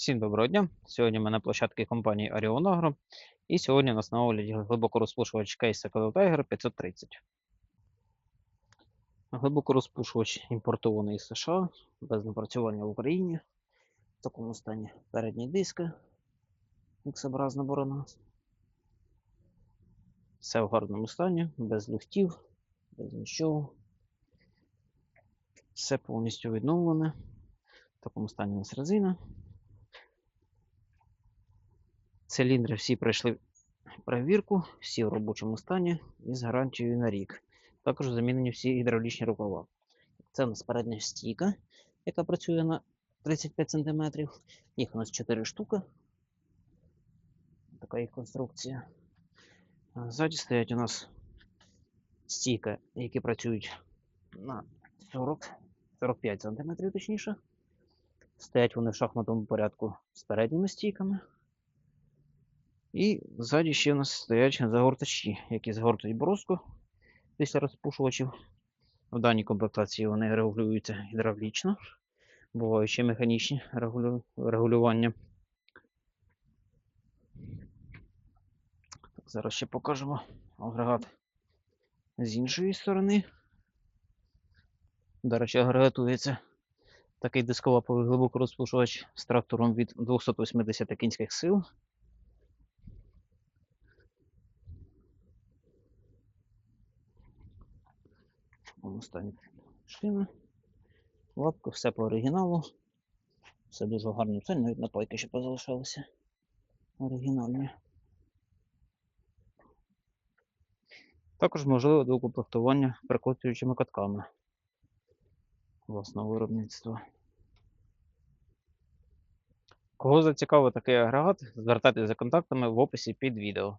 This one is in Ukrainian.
Всім доброго дня. Сьогодні ми на площадці компанії Orion Agro. І сьогодні у нас на огляді глибокорозпушувач кейса Color Tiger 530. Глибокорозпушувач імпортований з США, без напрацювання в Україні. В такому стані передні диски, X-образна борона. Все в гарному стані, без люфтів, без нічого. Все повністю відновлене. В такому стані у нас резина. Циліндри всі пройшли перевірку, всі в робочому стані і з гарантією на рік. Також замінені всі гідравлічні рукава. Це у нас передня стійка, яка працює на 35 см. Їх у нас 4 штуки. Така їх конструкція. Ззаді стоять у нас стійка, які працюють на 40, 45 см точніше. Стоять вони в шахматному порядку з передніми стійками. І ззаді ще у нас стоять загортачі, які згортують броску після розпушувачів. В даній комплектації вони регулюються гідравлічно, бувають ще механічні регулю... регулювання. Зараз ще покажемо агрегат з іншої сторони. До речі, агрегатується такий дисковаповий глибокорозпушувач з трактором від 280 кінських сил. В такому стані шина. Лапка, все по оригіналу. Все дуже гарно. Це навіть напайки ще позалишалися. Оригінальні. Також можливе доукомплектування прикотуючими катками власного виробництва. Кого зацікавив такий агрегат, звертайтеся за контактами в описі під відео.